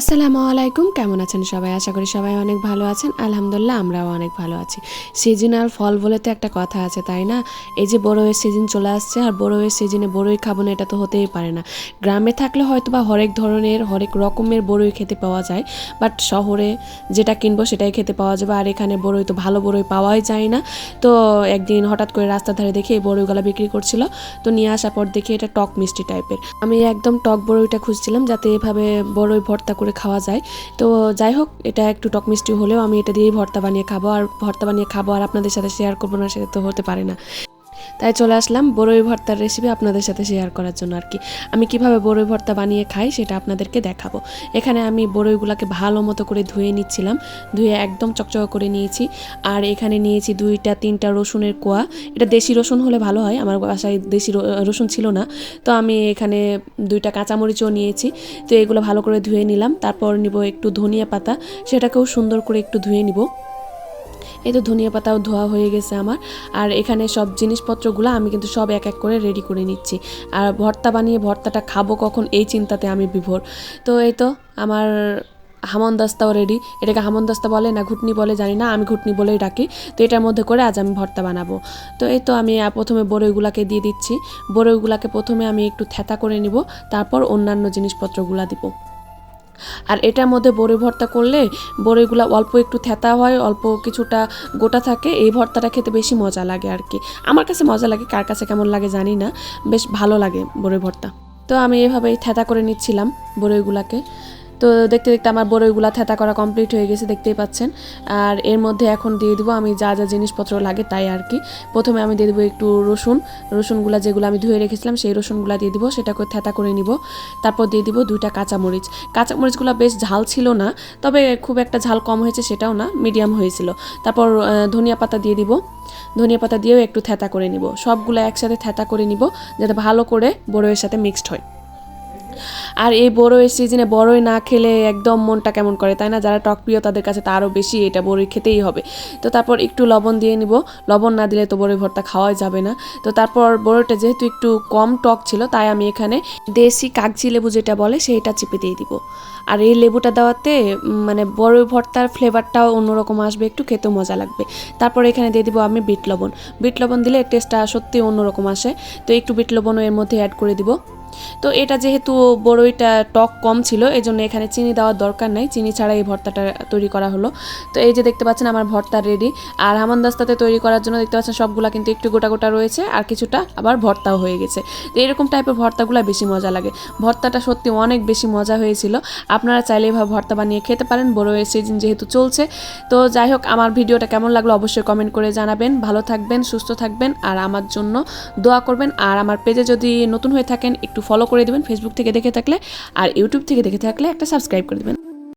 আসসালামু আলাইকুম, কেমন আছেন সবাই? আশা করি সবাই অনেক ভালো আছেন। আলহামদুলিল্লাহ, আমরাও অনেক ভালো আছি। সিজনাল ফল বলে তো একটা কথা আছে, তাই না? এই যে বড়োয়ের সিজন চলে আসছে, আর বড়োয়ের সিজনে বড়ই খাব না, এটা তো হতেই পারে না। গ্রামে থাকলে হয়তো বা হরেক ধরনের, হরেক রকমের বড়ই খেতে পাওয়া যায়, বাট শহরে যেটা কিনবো সেটাই খেতে পাওয়া যাবে। আর এখানে বড়ই তো ভালো বড়ই পাওয়াই যায় না। তো একদিন হঠাৎ করে রাস্তার ধারে দেখে এই বড়ইগুলো বিক্রি করছিল। তো নিয়ে আসার পর দেখি এটা টক মিষ্টি টাইপের আমি একদম টক বড়ইটা খুঁজছিলাম, যাতে এভাবে বড়ই ভর্তা করে খাওয়া যায়। তো যাই হোক, এটা একটু টক মিষ্টি হলেও আমি এটা দিয়েই ভর্তা বানিয়ে খাব। আর ভর্তা বানিয়ে খাব আর আপনাদের সাথে শেয়ার করব না, সেটা তো হতে পারে না। তাই চলে আসলাম বড়ই ভর্তার রেসিপি আপনাদের সাথে শেয়ার করার জন্য আর কি। আমি কীভাবে বড়ই ভর্তা বানিয়ে খাই সেটা আপনাদেরকে দেখাবো। এখানে আমি বড়ইগুলোকে ভালো মতো করে ধুয়ে নিচ্ছিলাম, ধুয়ে একদম চকচক করে নিয়েছি। আর এখানে নিয়েছি দুইটা, তিনটা রসুনের কোয়া। এটা দেশি রসুন হলে ভালো হয়, আমার বাসায় দেশি রসুন ছিল না। তো আমি এখানে দুইটা কাঁচামরিচও নিয়েছি। তো এগুলো ভালো করে ধুয়ে নিলাম। তারপর নিব একটু ধনিয়া পাতা, সেটাকেও সুন্দর করে একটু ধুয়ে নিব। এই তো ধনিয়া পাতাও ধোয়া হয়ে গেছে আমার। আর এখানে সব জিনিসপত্রগুলো আমি কিন্তু সব এক এক করে রেডি করে নিচ্ছি। আর ভর্তা বানিয়ে ভর্তাটা খাব কখন? এই চিন্তাতে আমি বিভোর। তো এই তো আমার হামনদাস্তাও রেডি এটাকে হামনদাস্তা বলে না ঘুটনি বলে জানি না, আমি ঘুটনি বলেই ডাকি। তো এটার মধ্যে করে আজ আমি ভর্তা বানাবো। তো এই তো আমি প্রথমে বড়ইগুলাকে দিয়ে দিচ্ছি। বড়ইগুলাকে প্রথমে আমি একটু থেতা করে নিব। তারপর অন্যান্য জিনিসপত্রগুলা দিব। আর এটার মধ্যে বড়ি ভর্তা করলে বড়িগুলো অল্প একটু থেতা হয়, অল্প কিছুটা গোটা থাকে, এই ভর্তাটা খেতে বেশি মজা লাগে আর কি আমার কাছে মজা লাগে, কার কাছে কেমন লাগে জানি না, বেশ ভালো লাগে বড়ি ভর্তা। তো আমি এভাবেই থেতা করে নিচ্ছিলাম বড়ইগুলাকে তো দেখতে দেখতে আমার বড়ইগুলা থেতা করা কমপ্লিট হয়ে গেছে, দেখতেই পাচ্ছেন। আর এর মধ্যে এখন দিয়ে দেবো আমি যা যা জিনিসপত্র লাগে তাই আর কি। প্রথমে আমি দিয়ে দেবো একটু রসুন। রসুনগুলা যেগুলো আমি ধুয়ে রেখেছিলাম, সেই রসুনগুলা দিয়ে দিব সেটাকে থেতা করে নিব। তারপর দিয়ে দিব দুইটা কাঁচামরিচ। কাঁচামরিচগুলো বেশ ঝাল ছিল না, তবে খুব একটা ঝাল কম হয়েছে সেটাও না মিডিয়াম হয়েছিল। তারপর ধনিয়া পাতা দিয়ে দিব। ধনিয়া পাতা দিয়েও একটু থেতা করে নিব। সবগুলো একসাথে থেতা করে নিব, যাতে ভালো করে বড়ইয়ের সাথে মিক্সড হয়। আর এই বড়ই সিজনে বড়ই না খেলে একদম মনটা কেমন করে, তাই না? যারা টক প্রিয় তাদের কাছে তো আরও বেশি এটা বড়ই খেতেই হবে। তো তারপর একটু লবণ দিয়ে নিব। লবণ না দিলে তো বড়ই ভর্তা খাওয়াই যাবে না। তো তারপর বড়ইটা যেহেতু একটু কম টক ছিল, তাই আমি এখানে দেশি কাগজি লেবু যেটা বলে সেইটা চিপে দিয়ে দিব। আর এই লেবুটা দেওয়াতে মানে বড়ই ভর্তার ফ্লেভারটাও অন্যরকম আসবে, একটু খেতেও মজা লাগবে। তারপর এখানে দিয়ে দিব আমি বিট লবণ। বিট লবণ দিলে টেস্টটা সত্যি অন্যরকম আসে। তো একটু বিট লবণও এর মধ্যে অ্যাড করে দিব। তো এটা যেহেতু বড়ইটা টক কম ছিল এই জন্য এখানে চিনি দেওয়ার দরকার নাই। চিনি ছাড়া এই ভর্তাটা তৈরি করা হলো। তো এই যে দেখতে পাচ্ছেন আমার ভর্তা রেডি আর হামানদাস্তাতে তৈরি করার জন্য দেখতে পাচ্ছেন সবগুলা কিন্তু একটু গোটা গোটা রয়েছে, আর কিছুটা আবার ভর্তাও হয়ে গেছে। তো এরকম টাইপের ভর্তাগুলো বেশি মজা লাগে। ভর্তাটা সত্যি অনেক বেশি মজা হয়েছিল। আপনারা চাইলে এভাবে ভর্তা বানিয়ে খেতে পারেন বড়ইয়ের সিজন যেহেতু চলছে। তো যাই হোক, আমার ভিডিওটা কেমন লাগল অবশ্যই কমেন্ট করে জানাবেন। ভালো থাকবেন, সুস্থ থাকবেন, আর আমার জন্য দোয়া করবেন। আর আমার পেজে যদি নতুন হয়ে থাকেন, একটু ফলো করে দেবেন ফেসবুক থেকে দেখে থাকলে, আর ইউটিউব থেকে দেখে থাকলে একটা সাবস্ক্রাইব করে দেবেন।